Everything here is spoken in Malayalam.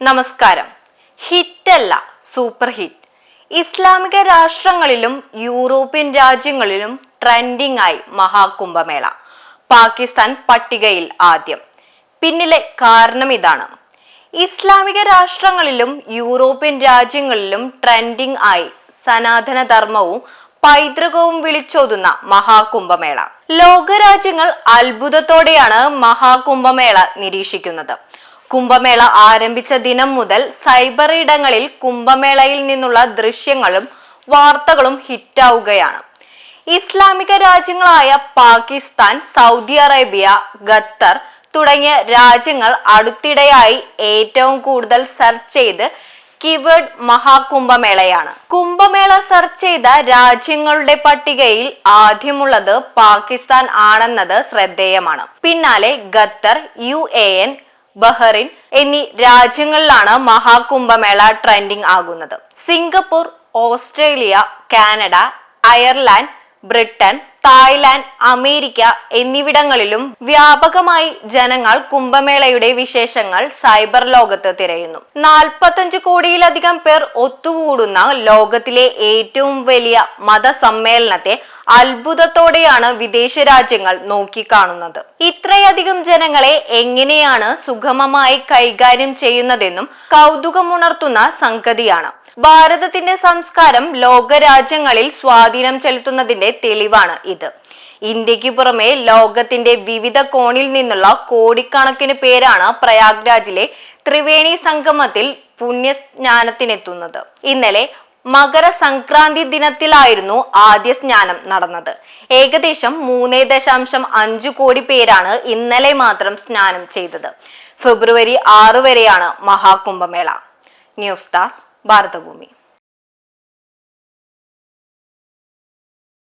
നമസ്കാരം. ഹിറ്റല്ല സൂപ്പർ ഹിറ്റ്. ഇസ്ലാമിക രാഷ്ട്രങ്ങളിലും യൂറോപ്യൻ രാജ്യങ്ങളിലും ട്രെൻഡിംഗ് ആയി മഹാകുംഭമേള. പാകിസ്ഥാൻ പട്ടികയിൽ ആദ്യം. പിന്നിലെ കാരണം ഇതാണ്. ഇസ്ലാമിക രാഷ്ട്രങ്ങളിലും യൂറോപ്യൻ രാജ്യങ്ങളിലും ട്രെൻഡിംഗ് ആയി സനാതനധർമ്മവും പൈതൃകവും വിളിച്ചോതുന്ന മഹാകുംഭമേള. ലോകരാജ്യങ്ങൾ അത്ഭുതത്തോടെയാണ് മഹാകുംഭമേള നിരീക്ഷിക്കുന്നത്. കുംഭമേള ആരംഭിച്ച ദിനം മുതൽ സൈബർ ഇടങ്ങളിൽ കുംഭമേളയിൽ നിന്നുള്ള ദൃശ്യങ്ങളും വാർത്തകളും ഹിറ്റാവുകയാണ്. ഇസ്ലാമിക രാജ്യങ്ങളായ പാകിസ്ഥാൻ സൗദി അറേബ്യ ഖത്തർ തുടങ്ങിയ രാജ്യങ്ങൾ അടുത്തിടെയായി ഏറ്റവും കൂടുതൽ സെർച്ച് ചെയ്ത് കീവേഡ് മഹാകുംഭമേളയാണ്. കുംഭമേള സെർച്ച് ചെയ്ത രാജ്യങ്ങളുടെ പട്ടികയിൽ ആദ്യമുള്ളത് പാകിസ്ഥാൻ ആണെന്നത് ശ്രദ്ധേയമാണ്. പിന്നാലെ Qatar U A E Bahrain എന്നീ രാജ്യങ്ങളിലാണ് മഹാകുംഭമേള ട്രെൻഡിംഗ് ആകുന്നത്. Singapore Australia Canada Ireland Britain Thailand America എന്നിവിടങ്ങളിലും വ്യാപകമായി ജനങ്ങൾ കുംഭമേളയുടെ വിശേഷങ്ങൾ സൈബർ ലോകത്ത് തിരയുന്നു. നാൽപ്പത്തഞ്ച് കോടിയിലധികം പേർ ഒത്തുകൂടുന്ന ലോകത്തിലെ ഏറ്റവും വലിയ മതസമ്മേളനത്തെ അത്ഭുതത്തോടെയാണ് വിദേശ രാജ്യങ്ങൾ നോക്കിക്കാണുന്നത്. ഇത്രയധികം ജനങ്ങളെ എങ്ങനെയാണ് സുഗമമായി കൈകാര്യം ചെയ്യുന്നതെന്നും കൗതുകമുണർത്തുന്ന സംഗതിയാണ്. ഭാരതത്തിന്റെ സംസ്കാരം ലോകരാജ്യങ്ങളിൽ സ്വാധീനം ചെലുത്തുന്നതിന്റെ തെളിവാണ് ഇത്. ഇന്ത്യയ്ക്ക് പുറമെ ലോകത്തിന്റെ വിവിധ കോണിൽ നിന്നുള്ള കോടിക്കണക്കിന് പേരാണ് പ്രയാഗ്രാജിലെ ത്രിവേണി സംഗമത്തിൽ പുണ്യസ്നാനത്തിനെത്തുന്നത്. ഇന്നലെ മകര സംക്രാന്തി ദിനത്തിലായിരുന്നു ആദ്യ സ്നാനം നടന്നത്. ഏകദേശം മൂന്നേ ദശാംശം അഞ്ചു കോടി പേരാണ് ഇന്നലെ മാത്രം സ്നാനം ചെയ്തത്. ഫെബ്രുവരി ആറ് വരെയാണ് മഹാകുംഭമേള. News desk Bharathabhoomi